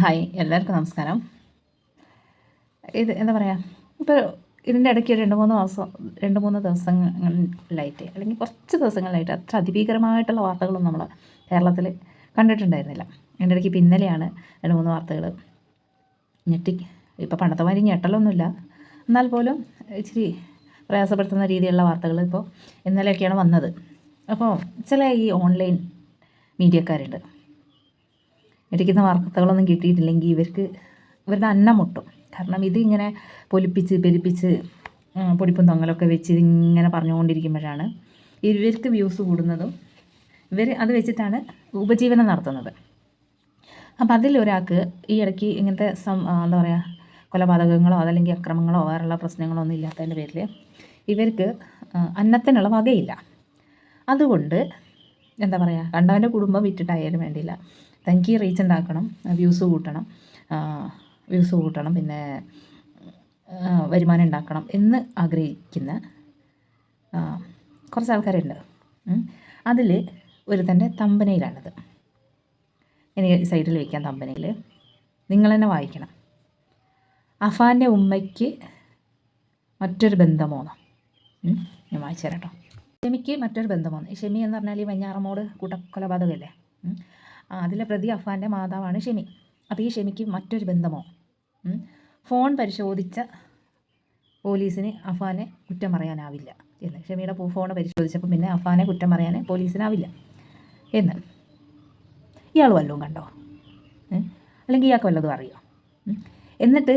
Hi എല്ലാവർക്കും നമസ്കാരം. ഇത് എന്താ പറയുക ഇപ്പോൾ ഇതിന്റെ ഇടയ്ക്ക് രണ്ട് മൂന്ന് മാസം രണ്ട് മൂന്ന് ദിവസങ്ങളിലായിട്ട് അല്ലെങ്കിൽ കുറച്ച് ദിവസങ്ങളിലായിട്ട് അത്ര അതിഭീകരമായിട്ടുള്ള വാർത്തകളൊന്നും നമ്മൾ കേരളത്തിൽ കണ്ടിട്ടുണ്ടായിരുന്നില്ല. എന്റെ ഇടയ്ക്ക് ഇപ്പോൾ ഇന്നലെയാണ് രണ്ട് മൂന്ന് വാർത്തകൾ ഞെട്ടി ഇപ്പോൾ പണ്ടത്തെ മാതിരി ഞെട്ടലൊന്നുമില്ല. എന്നാൽ പോലും ഇച്ചിരി പ്രയാസപ്പെടുത്തുന്ന രീതിയിലുള്ള വാർത്തകൾ ഇപ്പോൾ ഇന്നലെയൊക്കെയാണ് വന്നത്. അപ്പോൾ ചില ഈ ഓൺലൈൻ മീഡിയക്കാരുണ്ട് ഇടയ്ക്കുന്ന വാർത്തകളൊന്നും കിട്ടിയിട്ടില്ലെങ്കിൽ ഇവർക്ക് ഇവരുടെ അന്നം മുട്ടും. കാരണം ഇതിങ്ങനെ പൊലിപ്പിച്ച് പെരുപ്പിച്ച് പൊടിപ്പും തൊങ്ങലൊക്കെ വെച്ച് ഇതിങ്ങനെ പറഞ്ഞുകൊണ്ടിരിക്കുമ്പോഴാണ് ഇവർക്ക് വ്യൂസ് കൂടുന്നതും ഇവർ അത് വെച്ചിട്ടാണ് ഉപജീവനം നടത്തുന്നത്. അപ്പം അതിലൊരാൾക്ക് ഈ ഇടയ്ക്ക് ഇങ്ങനത്തെ സം എന്താ പറയുക കൊലപാതകങ്ങളോ അതല്ലെങ്കിൽ അക്രമങ്ങളോ വേറെയുള്ള പ്രശ്നങ്ങളോ ഒന്നും ഇല്ലാത്തതിന്റെ പേരിൽ ഇവർക്ക് അന്നത്തിനുള്ള വകയില്ല. അതുകൊണ്ട് എന്താ പറയുക കണ്ടവന്റെ കുടുംബം വിറ്റിട്ടായാലും വേണ്ടിയില്ല. തനിക്ക് റീച്ച് ഉണ്ടാക്കണം വ്യൂസ് കൂട്ടണം വ്യൂസ് കൂട്ടണം പിന്നെ വരുമാനം ഉണ്ടാക്കണം എന്ന് ആഗ്രഹിക്കുന്ന കുറച്ച് ആൾക്കാരുണ്ട്. അതിൽ ഒരു തന്റെ തമ്പനയിലാണിത്. എനിക്ക് സൈഡിൽ വയ്ക്കാം തമ്പനയിൽ നിങ്ങൾ തന്നെ വായിക്കണം. അഫാന്റെ ഉമ്മയ്ക്ക് മറ്റൊരു ബന്ധമോന്നോ ഞാൻ വായിച്ചു തരാം കേട്ടോ ഷെമിക്ക് മറ്റൊരു ബന്ധം വന്നു. ഷെമി എന്ന് പറഞ്ഞാൽ ഈ വഞ്ഞാറമോട് കൂട്ടക്കൊലപാതകമല്ലേ അതിലെ പ്രതി അഫാന്റെ മാതാവാണ് ഷെമി. അപ്പോൾ ഈ ഷെമിക്ക് മറ്റൊരു ബന്ധമോ? ഫോൺ പരിശോധിച്ച പോലീസിന് അഫാനെ കുറ്റം പറയാനാവില്ല എന്ന്. ഷെമിയുടെ ഫോൺ പരിശോധിച്ചപ്പോൾ പിന്നെ അഫാനെ കുറ്റം പറയാൻ പോലീസിനാവില്ല എന്ന്. ഇയാൾ വല്ലതും കണ്ടോ? അല്ലെങ്കിൽ ഇയാൾക്ക് വല്ലതും അറിയോ? എന്നിട്ട്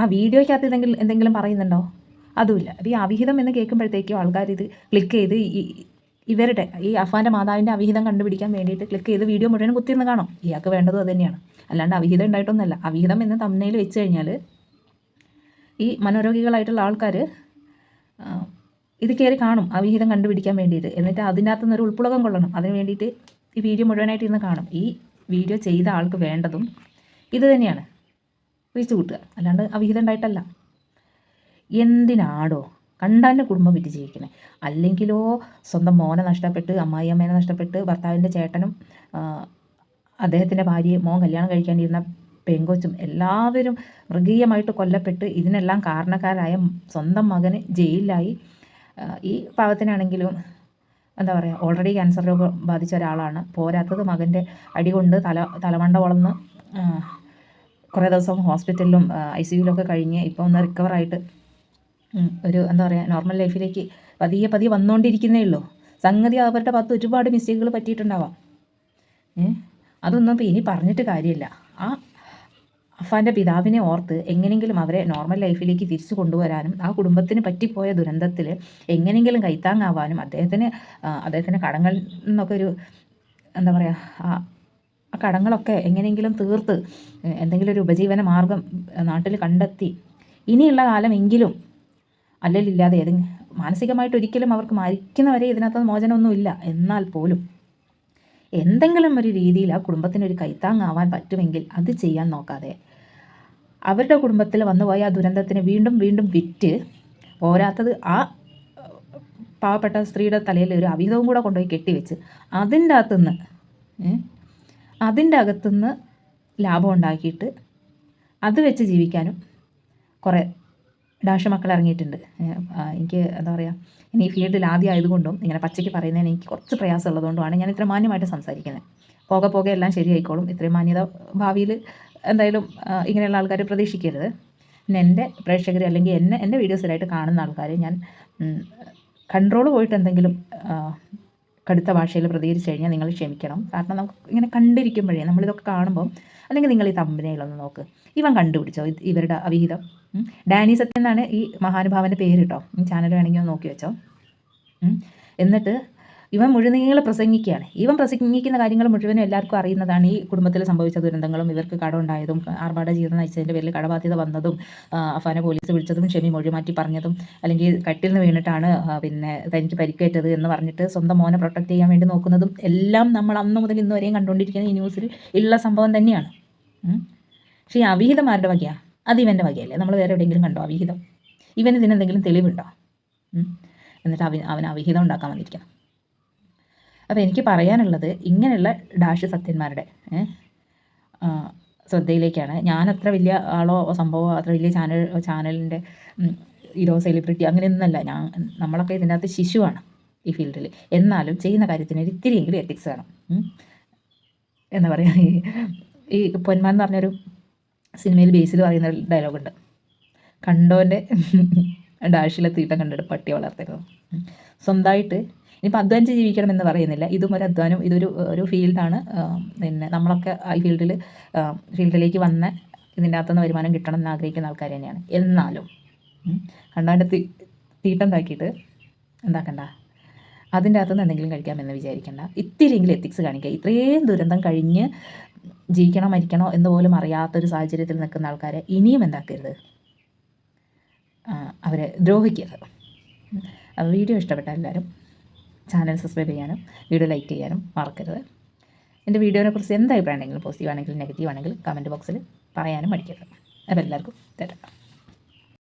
ആ വീഡിയോയ്ക്കകത്ത് എന്തെങ്കിലും എന്തെങ്കിലും പറയുന്നുണ്ടോ? അതുമില്ല. അപ്പോൾ ഈ അവിഹിതം എന്ന് കേൾക്കുമ്പോഴത്തേക്കും ആൾക്കാർ ഇത് ക്ലിക്ക് ചെയ്ത് ഈ ഇവരുടെ ഈ അഫാന്റെ മാതാവിന്റെ അവിഹിതം കണ്ടുപിടിക്കാൻ വേണ്ടിയിട്ട് ക്ലിക്ക് ചെയ്ത് വീഡിയോ മുഴുവൻ കുത്തിയിരുന്ന് കാണും. ഇയാൾക്ക് വേണ്ടതും അത് തന്നെയാണ്. അല്ലാണ്ട് അവിഹിതം ഉണ്ടായിട്ടൊന്നുമല്ല. അവിഹിതം എന്ന് തമ്മനയിൽ വെച്ച് കഴിഞ്ഞാൽ ഈ മനോരോഗികളായിട്ടുള്ള ആൾക്കാർ ഇത് കയറി കാണും അവിഹിതം കണ്ടുപിടിക്കാൻ വേണ്ടിയിട്ട്. എന്നിട്ട് അതിനകത്ത് നിന്നൊരു ഉൾപ്പുളകം കൊള്ളണം. അതിന് വേണ്ടിയിട്ട് ഈ വീഡിയോ മുഴുവനായിട്ട് ഇന്ന് കാണും. ഈ വീഡിയോ ചെയ്ത ആൾക്ക് വേണ്ടതും ഇത് തന്നെയാണ്. വിളിച്ചു കൂട്ടുക അല്ലാണ്ട് അവിഹിതം ഉണ്ടായിട്ടല്ല. എന്തിനാടോ? കണ്ടാന്റെ കുടുംബം വിറ്റ് ജീവിക്കണേ. അല്ലെങ്കിലോ സ്വന്തം മോനെ നഷ്ടപ്പെട്ട് അമ്മായിയമ്മേനെ നഷ്ടപ്പെട്ട് ഭർത്താവിന്റെ ചേട്ടനും അദ്ദേഹത്തിന്റെ ഭാര്യയും മോൻ കല്യാണം കഴിക്കാനിരുന്ന പെങ്കൊച്ചും എല്ലാവരും മൃഗീയമായിട്ട് കൊല്ലപ്പെട്ട് ഇതിനെല്ലാം കാരണക്കാരായ സ്വന്തം മകന് ജയിലിലായി. ഈ പാവത്തിനാണെങ്കിലും എന്താ പറയുക ഓൾറെഡി ക്യാൻസർ രോഗം ബാധിച്ച ഒരാളാണ്. പോരാത്തത് മകന്റെ അടി കൊണ്ട് തല തലമണ്ട വളർന്ന് കുറേ ദിവസം ഹോസ്പിറ്റലിലും ഐ സി യുവിലൊക്കെ കഴിഞ്ഞ് ഇപ്പോൾ ഒന്ന് റിക്കവറായിട്ട് ഒരു എന്താ പറയുക നോർമൽ ലൈഫിലേക്ക് പതിയെ പതിയെ വന്നുകൊണ്ടിരിക്കുന്നേ ഉള്ളൂ. സംഗതി അവരുടെ ഭാഗത്ത് ഒരുപാട് മിസ്റ്റേക്കുകൾ പറ്റിയിട്ടുണ്ടാവാം. ഏഹ് അതൊന്നും ഇനി പറഞ്ഞിട്ട് കാര്യമില്ല. ആ അഫാന്റെ പിതാവിനെ ഓർത്ത് എങ്ങനെയെങ്കിലും അവരെ നോർമൽ ലൈഫിലേക്ക് തിരിച്ചു കൊണ്ടുവരാനും ആ കുടുംബത്തിന് പറ്റിപ്പോയ ദുരന്തത്തിൽ എങ്ങനെയെങ്കിലും കൈത്താങ്ങാവാനും അദ്ദേഹത്തിന് അദ്ദേഹത്തിന്റെ കടങ്ങളിൽ നിന്നൊക്കെ ഒരു എന്താ പറയുക ആ കടങ്ങളൊക്കെ എങ്ങനെയെങ്കിലും തീർത്ത് എന്തെങ്കിലും ഒരു ഉപജീവന മാർഗം നാട്ടിൽ കണ്ടെത്തി. ഇനിയുള്ള കാലമെങ്കിലും അല്ലലില്ലാതെ ഏതെങ്കിലും മാനസികമായിട്ട് ഒരിക്കലും അവർക്ക് മരിക്കുന്നവരെ ഇതിനകത്ത് മോചനമൊന്നുമില്ല. എന്നാൽ പോലും എന്തെങ്കിലും ഒരു രീതിയിൽ ആ കുടുംബത്തിനൊരു കൈത്താങ്ങാവാൻ പറ്റുമെങ്കിൽ അത് ചെയ്യാൻ നോക്കാതെ അവരുടെ കുടുംബത്തിൽ വന്നുപോയ ആ ദുരന്തത്തിന് വീണ്ടും വീണ്ടും വിറ്റ് പോരാത്തത് ആ പാവപ്പെട്ട സ്ത്രീയുടെ തലയിൽ ഒരു അവിഹിതവും കൂടെ കൊണ്ടുപോയി കെട്ടിവെച്ച് അതിന്റെ അകത്തുനിന്ന് അതിന്റെ അകത്തുനിന്ന് ലാഭം ഉണ്ടാക്കിയിട്ട് അത് വെച്ച് ജീവിക്കാനും കുറേ ഡാഷ് മക്കൾ ഇറങ്ങിയിട്ടുണ്ട് എനിക്ക് എന്താ പറയുക ഇനി ഈ ഫീൽഡിൽ ആദ്യം ആയതുകൊണ്ടും ഇങ്ങനെ പച്ചയ്ക്ക് പറയുന്നതിന് എനിക്ക് കുറച്ച് പ്രയാസം ഉള്ളതുകൊണ്ടുമാണ് ഞാൻ ഇത്ര മാന്യമായിട്ട് സംസാരിക്കുന്നത്. പോകെ പോകെ എല്ലാം ശരിയായിക്കോളും. ഇത്രയും മാന്യത ഭാവിയിൽ എന്തായാലും ഇങ്ങനെയുള്ള ആൾക്കാർ പ്രതീക്ഷിക്കരുത്. പിന്നെ എന്റെ പ്രേക്ഷകർ അല്ലെങ്കിൽ എന്നെ എന്റെ വീഡിയോസിലായിട്ട് കാണുന്ന ആൾക്കാരെ ഞാൻ കൺട്രോൾ പോയിട്ട് എന്തെങ്കിലും കടുത്ത ഭാഷയിൽ പ്രതികരിച്ചു കഴിഞ്ഞാൽ നിങ്ങൾ ക്ഷമിക്കണം. കാരണം നമുക്ക് ഇങ്ങനെ കണ്ടിരിക്കുമ്പോഴേ നമ്മളിതൊക്കെ കാണുമ്പോൾ അല്ലെങ്കിൽ നിങ്ങൾ ഈ തമ്പനയിലൊന്ന് നോക്ക്. ഇവൻ കണ്ടുപിടിച്ചോ? ഇവരുടെ അവിഹിതം. ഡാനി സത്യം എന്നാണ് ഈ മഹാനുഭാവന്റെ പേര് കേട്ടോ. ചാനൽ വേണമെങ്കിൽ ഒന്ന് നോക്കി വെച്ചോ. എന്നിട്ട് ഇവൻ മുഴുനീളെ പ്രസംഗിക്കുകയാണ്. ഇവൻ പ്രസംഗിക്കുന്ന കാര്യങ്ങൾ മുഴുവനും എല്ലാവർക്കും അറിയുന്നതാണ് ഈ കുടുംബത്തിൽ സംഭവിച്ച ദുരന്തങ്ങളും ഇവർക്ക് കടമുണ്ടായതും ആർഭാട ജീവിതം നയിച്ചതിന്റെ പേരിൽ കടബാധ്യത വന്നതും അഫാനെ പോലീസ് വിളിച്ചതും ഷെമി മൊഴിമാറ്റി പറഞ്ഞതും അല്ലെങ്കിൽ കട്ടിൽ നിന്ന് വീണിട്ടാണ് പിന്നെ തനിക്ക് പരിക്കേറ്റത് എന്ന് പറഞ്ഞിട്ട് സ്വന്തം മോനെ പ്രൊട്ടക്ട് ചെയ്യാൻ വേണ്ടി നോക്കുന്നതും എല്ലാം നമ്മൾ അന്ന് മുതൽ ഇന്ന് വരെയും കണ്ടുകൊണ്ടിരിക്കുന്ന ഈ ന്യൂസിൽ ഉള്ള സംഭവം തന്നെയാണ്. പക്ഷേ ഈ അവിഹിതമാരുടെ വകയാണ് അത് ഇവന്റെ വകയല്ലേ? നമ്മൾ വേറെ എവിടെയെങ്കിലും കണ്ടോ അവിഹിതം? ഇവൻ ഇതിനെന്തെങ്കിലും തെളിവുണ്ടോ? എന്നിട്ട് അവൻ അവൻ അവിഹിതം ഉണ്ടാക്കാൻ വന്നിരിക്കണം. അപ്പോൾ എനിക്ക് പറയാനുള്ളത് ഇങ്ങനെയുള്ള ഡാഷ് സത്യന്മാരുടെ ശ്രദ്ധയിലേക്കാണ്. ഞാൻ അത്ര വലിയ ആളോ സംഭവമോ അത്ര വലിയ ചാനൽ ചാനലിന്റെ ഇതോ സെലിബ്രിറ്റി അങ്ങനെയൊന്നുമല്ല ഞാൻ നമ്മളൊക്കെ ഇതിന്റെ അകത്ത് ശിശുവാണ് ഈ ഫീൽഡിൽ എന്നാലും ചെയ്യുന്ന കാര്യത്തിന് ഒരു ഇത്തിരിയെങ്കിലും എത്തിക്സ് വേണം എന്താ പറയുക ഈ ഈ പൊന്മാൻ എന്ന് പറഞ്ഞൊരു സിനിമയിൽ ബേസിൽ പറയുന്ന ഡയലോഗുണ്ട് കണ്ടോന്റെ ഡാഷിലെ തീട്ടം കണ്ടിട്ട് പട്ടി വളർത്തരുത്. സ്വന്തമായിട്ട് ഇനിയിപ്പോൾ അധ്വാനിച്ച് ജീവിക്കണം എന്ന് പറയുന്നില്ല. ഇതും ഒരു അധ്വാനം ഇതൊരു ഒരു ഫീൽഡാണ് പിന്നെ നമ്മളൊക്കെ ഈ ഫീൽഡിൽ ഫീൽഡിലേക്ക് വന്ന ഇതിന്റെ അകത്തുനിന്ന് വരുമാനം കിട്ടണം എന്ന് ആഗ്രഹിക്കുന്ന ആൾക്കാർ തന്നെയാണ്. എന്നാലും കണ്ടാണ്ട് തീ തീട്ടം താക്കിയിട്ട് എന്താക്കണ്ട? അതിന്റെ അകത്തുനിന്ന് എന്തെങ്കിലും കഴിക്കാമെന്ന് വിചാരിക്കേണ്ട. ഇത്തിരിയെങ്കിലും എത്തിക്സ് കാണിക്കുക. ഇത്രയും ദുരന്തം കഴിഞ്ഞ് ജീവിക്കണോ മരിക്കണോ എന്ന് പോലും അറിയാത്തൊരു സാഹചര്യത്തിൽ നിൽക്കുന്ന ആൾക്കാരെ ഇനിയും എന്താക്കരുത്? അവരെ ദ്രോഹിക്കരുത്. വീഡിയോ ഇഷ്ടപ്പെട്ട എല്ലാവരും ചാനൽ സബ്സ്ക്രൈബ് ചെയ്യാനും വീഡിയോ ലൈക്ക് ചെയ്യാനും മറക്കരുത്. എന്റെ വീഡിയോനെ കുറിച്ച് എന്ത് അഭിപ്രായം പോസിറ്റീവ് ആണെങ്കിലും നെഗറ്റീവ് ആണെങ്കിലും കമന്റ് ബോക്സിൽ പറയാനും മടിക്കരുത്. അപ്പോൾ എല്ലാവർക്കും തരാം.